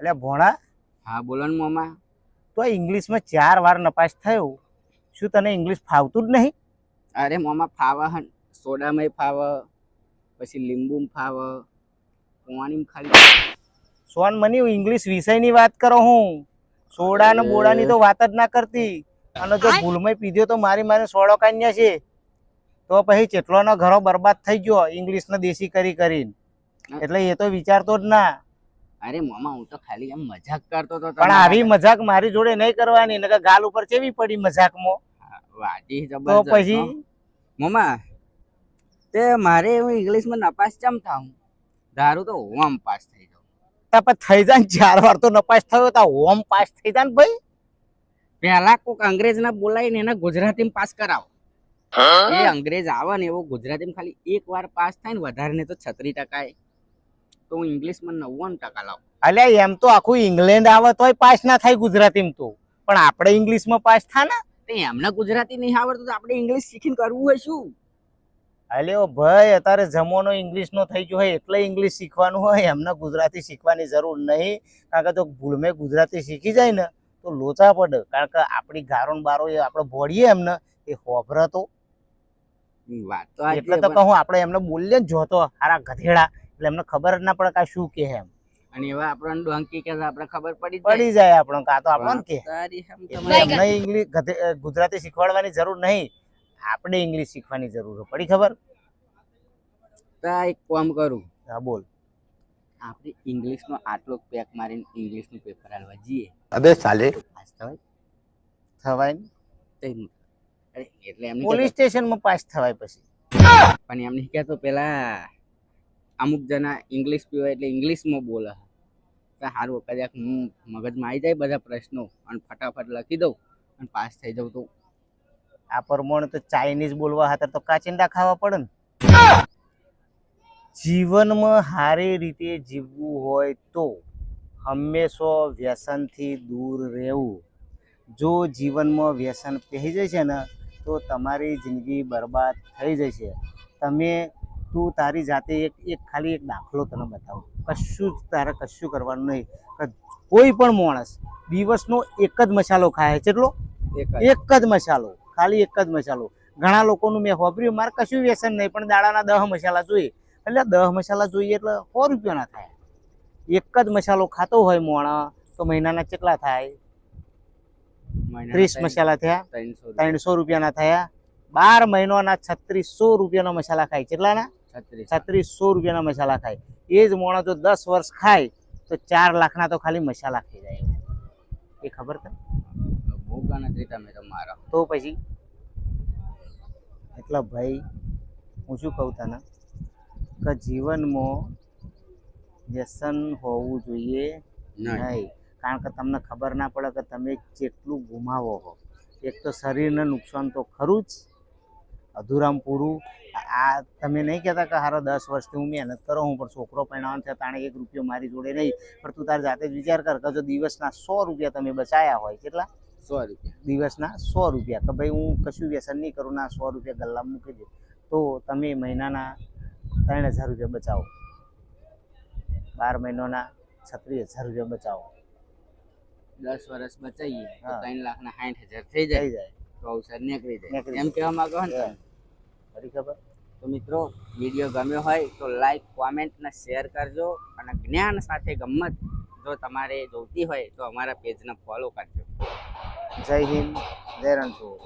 એટલે ભોણા હા બોલો ને મોમાં. તો ઇંગ્લિશમાં ચાર વાર નપાસ થયો. શું તને ઇંગ્લિશ ફાવતું જ નહીં? અરે મોમાં ફાવે હન. સોડામાં ફાવ પછી લીંબુ ફાવ પાણી ખાલી સોન મની ઇંગ્લિશ વિષયની વાત કરો હું. સોડા ને બોડાની તો વાત જ ના કરતી. અને જો ભૂલમાં પીધ્યો તો મારી મારે સોડો કાન્યા છે. તો પછી ચેટલોનો ઘરો બરબાદ થઈ ગયો ઇંગ્લિશ ને દેશી કરી કરીને. એટલે એ તો વિચારતો જ ના. અરે મોમાં હું તો ખાલી એમ મજાક કરતો હતો પણ આવી મજાક મારી જોડે નહીં કરવાની નકર ગાલ ઉપર કેવી પડી મજાકમાં? વાજી તો પછી? હો. તે મારે હું ઇંગ્લિશમાં નપાસ ચમ થાઉં? ધારું તો ઓમ પાસ થઈ જાઉં. તા પણ થઈ જાય ને ચાર વાર તો નપાસ થયો તા હોમ પાસ થઈ જાય ને ભાઈ. પહેલા કોક અંગ્રેજના બોલાવીને એને ગુજરાતીમાં પાસ કરાવો. એ અંગ્રેજ આવે ને એવો ગુજરાતીમાં ખાલી એક વાર પાસ થાય ને વધારે ને તો છત્રી ટકા તો હું ઇંગ્લિશમાં નવ્વાણું ટકા લાવું. અલ્યા એમ તો આખું ઇંગ્લેન્ડ આવે તોય પાસ ના થાય ગુજરાતીમાં તો. પણ આપણે ઇંગ્લિશમાં પાસ થા ને? એમને ગુજરાતી નહીં આવડતું તો આપણે ઇંગ્લિશ શીખીને કરવું હોય શું? અલ્યો ભાઈ અત્યારે જમાનો ઇંગ્લિશનો થઈ ગયો હોય એટલે ઇંગ્લિશ શીખવાનું હોય એમને ગુજરાતી શીખવાની જરૂર નહીં. કારણ કે જો ભૂલમે ગુજરાતી શીખી જાય ને તો લોચા પડે. કારણ કે આપણી ગારોન બારો એ આપણે ભોળીએ એમને એ હોભરે તો. વાત તો એટલે તો કહું આપણે એમને બોલીએ જોતો હારા ગધેડા. એટલે એમને ખબર જ ના પડે કે શું કે એમ. અને એવા આપણને ડોંકી કે આપણે ખબર પડી પડી જાય આપણને કા તો આપણને કે એમને ઇંગ્લિશ ગુજરાતી શીખવાડવાની જરૂર નહીં. આપણે ઇંગ્લિશ શીખવાની જરૂર પડી ખબર? તા એક કામ કરું. હા બોલ. આપણે ઇંગ્લિશનો આટલો પેક મારીને ઇંગ્લિશનું પેપર આલવા જઈએ. અબે સાલે. પાસ થવાય? થવાય ને? એટલે એમ પોલીસ સ્ટેશનમાં પાસ થવાય પછી. પણ એમને કહેતો પેલા અમુક જણા ઇંગ્લિશ પીવાય એટલે ઇંગ્લિશમાં બોલે. તો સારું કદાચ હું મગજમાં આવી જાય બધા પ્રશ્નો અને ફટાફટ લખી દઉં અને પાસ થઈ જાઉં તો. આ પ્રમાણે તો ચાઇનીઝ બોલવા હતા તો કાચિંડા ખાવા પડે ને. જીવનમાં સારી રીતે જીવવું હોય તો હંમેશા વ્યસનથી દૂર રહેવું. જો જીવનમાં વ્યસન પહેરી જાય છે ને, તો તમારી જિંદગી બરબાદ થઈ જશે તમે તું તારી જાતે એક એક ખાલી એક દાખલો તને બતાવું. કશું જ તારે કશું કરવાનું નહીં. કોઈ પણ માણસ દિવસનો એક જ મસાલો ખાય છે. એક જ. એક જ મસાલો. ખાલી એક જ મસાલો. ઘણા લોકોનું મેં વાપર્યું મારે કશું વ્યસન નહીં પણ દાડાના દહ મસાલા જોઈએ. એટલે દહ મસાલા જોઈએ એટલે સો રૂપિયાના થાય. એક જ મસાલો ખાતો હોય મોણા તો મહિનાના કેટલા થાય? ત્રીસ મસાલા થયા. ત્રણસો ત્રણસો રૂપિયાના થયા. બાર મહિનાના છત્રીસો રૂપિયાના મસાલા ખાય. કેટલાના? છત્રીસ. રૂપિયાના મસાલા ખાય. એ જ મોણા જો દસ વર્ષ ખાય તો ચાર લાખના તો ખાલી મસાલા ખાઈ જાય. એ ખબર તને? બહુ ગણતરી તમે તો તો પછી? એટલે ભાઈ હું શું કહું તને? કે જીવનમાં વ્યસન હોવું જોઈએ નહીં. નહીં. કારણ કે તમને ખબર ના પડે કે તમે કેટલું ગુમાવો હો. એક તો શરીરને નુકસાન તો ખરું જ. અધૂરામ પૂરું. આ તમે નહીં કહેતા કે હારો દસ વર્ષથી હું મહેનત કરો હું પણ છોકરો પહેણાવાનો છે તાણે એક રૂપિયો મારી જોડે નહીં. પણ તું તાર જાતે જ વિચાર કર કે જો દિવસના સો રૂપિયા તમે બચાયા હોય કેટલા? સો રૂપિયા. દિવસના સો રૂપિયા. કે ભાઈ હું કશું વ્યસન નહીં કરું ના સો રૂપિયા ગલ્લા મૂકી દે. તો તમે મહિનાના ત્રણ હજાર રૂપિયા બચાવો. બાર મહિનાના છત્રીસ હજાર રૂપિયા બચાવો. દસ વર્ષ બચાવીએ ત્રણ લાખના સાઠ હજાર થઈ જાય. જાય. અવસર નીકળી જાય. એમ કહેવા માંગો ને ખરી ખબર? તો મિત્રો વીડિયો ગમ્યો હોય તો લાઈક કોમેન્ટ ને શેર કરજો અને જ્ઞાન સાથે ગમત જો તમારે જોઈતી હોય તો અમારા પેજને ફોલો કરજો. જય હિન્દ જય રણછોડ.